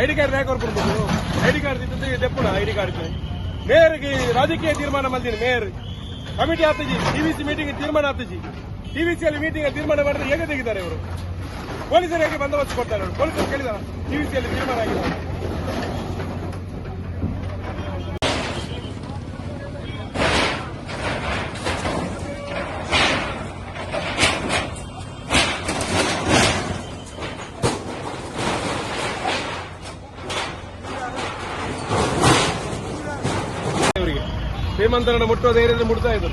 I D card ಯಾಕೆ ಅವ್ರು ಕೊಡ್ಬೋದು ಐ ಡಿ ಕಾರ್ಡ್ ಇದ್ದದ್ದು ತೆಪ್ಪುಣ ಐ ಡಿ ಕಾರ್ಡ್ ಮೇಯರ್ಗೆ ರಾಜಕೀಯ ತೀರ್ಮಾನ ಮಲ್ದಿನಿ ಮೇಯರ್. ಕಮಿಟಿ ಆಗ್ತಜಿ ಟಿವಿಸಿ ಮೀಟಿಂಗ್ ತೀರ್ಮಾನ ಆಗ್ತಜಿ ಟಿವಿಸಿಯಲ್ಲಿ ಮೀಟಿಂಗ್ ತೀರ್ಮಾನ ಮಾಡಿದ್ರೆ ಹೇಗೆ ತೆಗಿದ್ದಾರೆ ಇವರು? ಪೊಲೀಸರು ಹೇಗೆ ಬಂದೋಬಸ್ತ್ ಕೊಡ್ತಾರೆ ಅವರು? ಪೊಲೀಸರು ಕೇಳಿದ ಟಿವಿಸಿಯಲ್ಲಿ ತೀರ್ಮಾನ ಆಗಿದೆ ಶ್ರೀಮಂತರನ್ನು ಮುಟ್ಟುವ ಧೈರ್ಯದಲ್ಲಿ ಮುಟ್ತಾ ಇದ್ರು.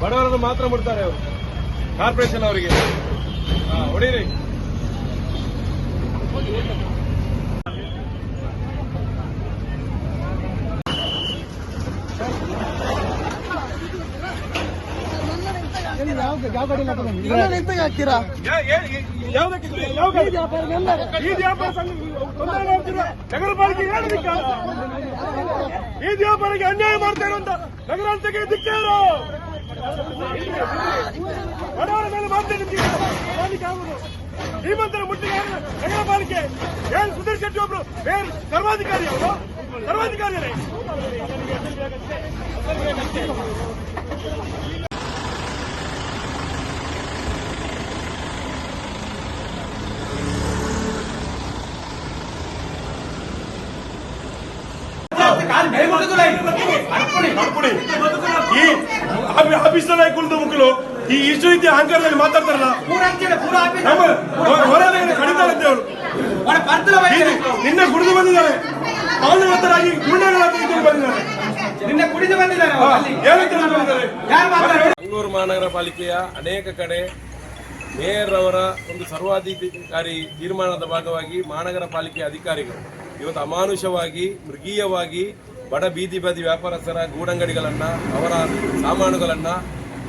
ಬಡವರನ್ನು ಮಾತ್ರ ಮುಟ್ತಾರೆ ಅವರು. ಕಾರ್ಪೊರೇಷನ್ ಅವರಿಗೆ. ಹೊಡೀರಿ. ಯಾವ ಗಾಡಿ? ಈ ವ್ಯಾಪಾರ ನಗರ ಪಾಲಿಕೆ ಹೇಳೋದಿಕ್ಕ ಈ ವ್ಯಾಪಾರಿಗೆ ಅನ್ಯಾಯ ಮಾಡ್ತಾ ಇರುವಂತ ನಗರಾಂತಕ್ಕೆ ಧಿಕ್ಕಾರ ಬಡವರ ಮೇಲೆ ಮಾತಾಡುತ್ತೀವಿ ಶ್ರೀಮಂತರ ಮುಟ್ಟಿಗೆ ನಗರ ಪಾಲಿಕೆ. ಏನ್ ಸುಧೀರ್ ಶೆಟ್ಟಿ ಒಬ್ರು ಬೇರೆ ಸರ್ವಾಧಿಕಾರಿ ಅವರು. ಸರ್ವಾಧಿಕಾರಿ ಈ ಆಫೀಸ್ ಆಫೀಸ್ನಲ್ಲಿ ಕುಳಿತು ಮುಕ್ಕಳು ಈ ಇಷ್ಟು ಅಹಂಕಾರದಲ್ಲಿ ಮಾತಾಡ್ತಾರಲ್ಲ? ಕಡಿತಾರಂತೆ ಅವರು ನಿನ್ನೆ ಕುಡಿದು ಬಂದಿದ್ದಾರೆ. ಪಾಲುವಂತರಾಗಿ ಗುಂಡಗಳಾಗಿ ಬಂದಿದ್ದಾರೆ. ನಿನ್ನೆ ಕುಡಿದು ಬಂದಿದ್ದಾರೆ? ಬೆಂಗಳೂರು ಮಹಾನಗರ ಪಾಲಿಕೆಯ ಅನೇಕ ಕಡೆ ಮೇಯರ್ ಅವರ ಒಂದು ಸರ್ವಾಧಿಕಾರಿ ತೀರ್ಮಾನದ ಭಾಗವಾಗಿ ಮಹಾನಗರ ಪಾಲಿಕೆಯ ಅಧಿಕಾರಿಗಳು ಇವತ್ತು ಅಮಾನುಷವಾಗಿ, ಮೃಗೀಯವಾಗಿ, ಬಡ ಬೀದಿ ಬದಿ ವ್ಯಾಪಾರಸ್ಥರ ಗೂಡಂಗಡಿಗಳನ್ನ, ಅವರ ಸಾಮಾನುಗಳನ್ನ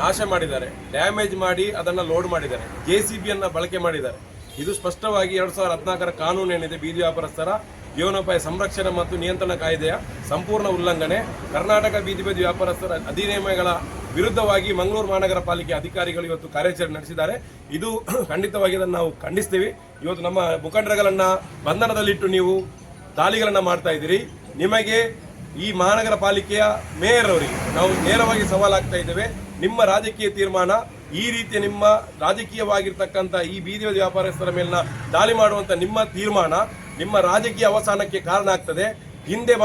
ನಾಶ ಮಾಡಿದ್ದಾರೆ. ಡ್ಯಾಮೇಜ್ ಮಾಡಿ ಅದನ್ನ ಲೋಡ್ ಮಾಡಿದ್ದಾರೆ. ಜೆ ಸಿ ಬಿಯನ್ನು ಬಳಕೆ ಮಾಡಿದ್ದಾರೆ. ಇದು ಸ್ಪಷ್ಟವಾಗಿ ಎರಡು ಸಾವಿರದ ಹದಿನಾಲ್ಕರ ಕಾನೂನು ಏನಿದೆ, ಬೀದಿ ವ್ಯಾಪಾರಸ್ಥರ ಜೀವನೋಪಾಯ ಸಂರಕ್ಷಣೆ ಮತ್ತು ನಿಯಂತ್ರಣ ಕಾಯ್ದೆಯ ಸಂಪೂರ್ಣ ಉಲ್ಲಂಘನೆ. ಕರ್ನಾಟಕ ಬೀದಿ ಬದಿ ವ್ಯಾಪಾರಸ್ಥರ ಅಧಿನಿಯಮಗಳ ವಿರುದ್ಧವಾಗಿ ಮಂಗಳೂರು ಮಹಾನಗರ ಪಾಲಿಕೆ ಅಧಿಕಾರಿಗಳು ಇವತ್ತು ಕಾರ್ಯಾಚರಣೆ ನಡೆಸಿದ್ದಾರೆ. ಇದು ಖಂಡಿತವಾಗಿ ಅದನ್ನು ನಾವು ಖಂಡಿಸ್ತೀವಿ. ಇವತ್ತು ನಮ್ಮ ಮುಖಂಡರುಗಳನ್ನು ಬಂಧನದಲ್ಲಿಟ್ಟು ನೀವು ದಾಳಿಗಳನ್ನ ಮಾಡ್ತಾ ಇದ್ದೀರಿ. ನಿಮಗೆ ಈ ಮಹಾನಗರ ಪಾಲಿಕೆಯ ಮೇಯರ್ ಅವರಿಗೆ ನಾವು ನೇರವಾಗಿ ಸವಾಲಾಗ್ತಾ ಇದ್ದೇವೆ. ನಿಮ್ಮ ರಾಜಕೀಯ ತೀರ್ಮಾನ ಈ ರೀತಿಯ ನಿಮ್ಮ ರಾಜಕೀಯವಾಗಿರ್ತಕ್ಕಂಥ ಈ ಬೀದಿ ವ್ಯಾಪಾರಸ್ಥರ ಮೇಲಿನ ದಾಳಿ ಮಾಡುವಂತ ನಿಮ್ಮ ತೀರ್ಮಾನ ನಿಮ್ಮ ರಾಜಕೀಯ ಅವಸಾನಕ್ಕೆ ಕಾರಣ ಆಗ್ತದೆ. ಹಿಂದೆ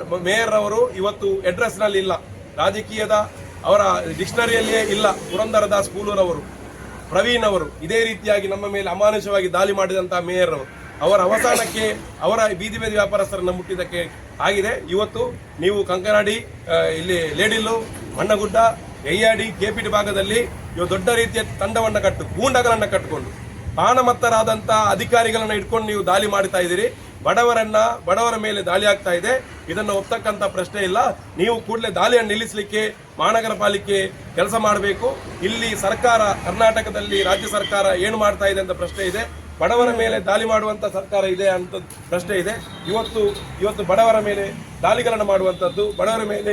ನಮ್ಮ ಮೇಯರ್ ಅವರು ಇವತ್ತು ಅಡ್ರೆಸ್ನಲ್ಲಿ ಇಲ್ಲ. ರಾಜಕೀಯದ ಅವರ ಡಿಕ್ಷನರಿಯಲ್ಲಿಯೇ ಇಲ್ಲ. ಪುರಂದರದಾಸ್ ಕೂಲೂರವರು, ಪ್ರವೀಣ್ ಅವರು ಇದೇ ರೀತಿಯಾಗಿ ನಮ್ಮ ಮೇಲೆ ಅಮಾನುಷವಾಗಿ ದಾಳಿ ಮಾಡಿದಂಥ ಮೇಯರ್ ಅವರು. ಅವರ ಅವಸಾನಕ್ಕೆ, ಅವರ ಬೀದಿ ಬೀದಿ ವ್ಯಾಪಾರಸ್ಥರನ್ನ ಮುಟ್ಟಿದ್ದಕ್ಕೆ ಆಗಿದೆ. ಇವತ್ತು ನೀವು ಕಂಕನಾಡಿ ಇಲ್ಲಿ ಲೇಡಿಲ್ಲು ಮಣ್ಣಗುಡ್ಡ, ಎಯ್ಯಾಡಿ, ಕೆಪಿಟಿ ಭಾಗದಲ್ಲಿ ಇವು ದೊಡ್ಡ ರೀತಿಯ ತಂಡವನ್ನು ಕಟ್ಟು, ಗೂಂಡಗಳನ್ನು ಕಟ್ಟಿಕೊಂಡು ಪಾನಮತ್ತರಾದಂತಹ ಅಧಿಕಾರಿಗಳನ್ನ ಇಟ್ಕೊಂಡು ನೀವು ದಾಳಿ ಮಾಡ್ತಾ ಇದ್ದೀರಿ. ಬಡವರನ್ನ, ಬಡವರ ಮೇಲೆ ದಾಳಿ ಆಗ್ತಾ ಇದೆ. ಇದನ್ನು ಒಪ್ತಕ್ಕಂತ ಪ್ರಶ್ನೆ ಇಲ್ಲ. ನೀವು ಕೂಡಲೇ ದಾಳಿಯನ್ನು ನಿಲ್ಲಿಸಲಿಕ್ಕೆ ಮಹಾನಗರ ಪಾಲಿಕೆ ಕೆಲಸ ಮಾಡಬೇಕು. ಇಲ್ಲಿ ಸರ್ಕಾರ, ಕರ್ನಾಟಕದಲ್ಲಿ ರಾಜ್ಯ ಸರ್ಕಾರ ಏನು ಮಾಡ್ತಾ ಇದೆ ಅಂತ ಪ್ರಶ್ನೆ ಇದೆ. ಬಡವರ ಮೇಲೆ ದಾಳಿ ಮಾಡುವಂತ ಸರ್ಕಾರ ಇದೆ ಅಂತ ಪ್ರಶ್ನೆ ಇದೆ. ಇವತ್ತು ಇವತ್ತು ಬಡವರ ಮೇಲೆ ದಾಳಿಗಳನ್ನು ಮಾಡುವಂತದ್ದು, ಬಡವರ ಮೇಲೆ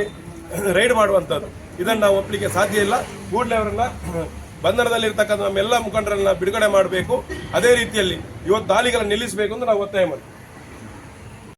ರೈಡ್ ಮಾಡುವಂತದ್ದು. ಇದನ್ನು ನಾವು ಒಪ್ಪಲಿಕ್ಕೆ ಸಾಧ್ಯ ಇಲ್ಲ. ಕೂಡಲೇ ಅವರನ್ನ ಬಂಧನದಲ್ಲಿರ್ತಕ್ಕಂಥ ನಮ್ಮೆಲ್ಲ ಮುಖಂಡರನ್ನ ಬಿಡುಗಡೆ ಮಾಡಬೇಕು. ಅದೇ ರೀತಿಯಲ್ಲಿ ಇವತ್ತು ದಾಳಿಗಳನ್ನು ನಿಲ್ಲಿಸಬೇಕು ಅಂತ ನಾವು ಒತ್ತಾಯ ಮಾಡ್ತೀವಿ.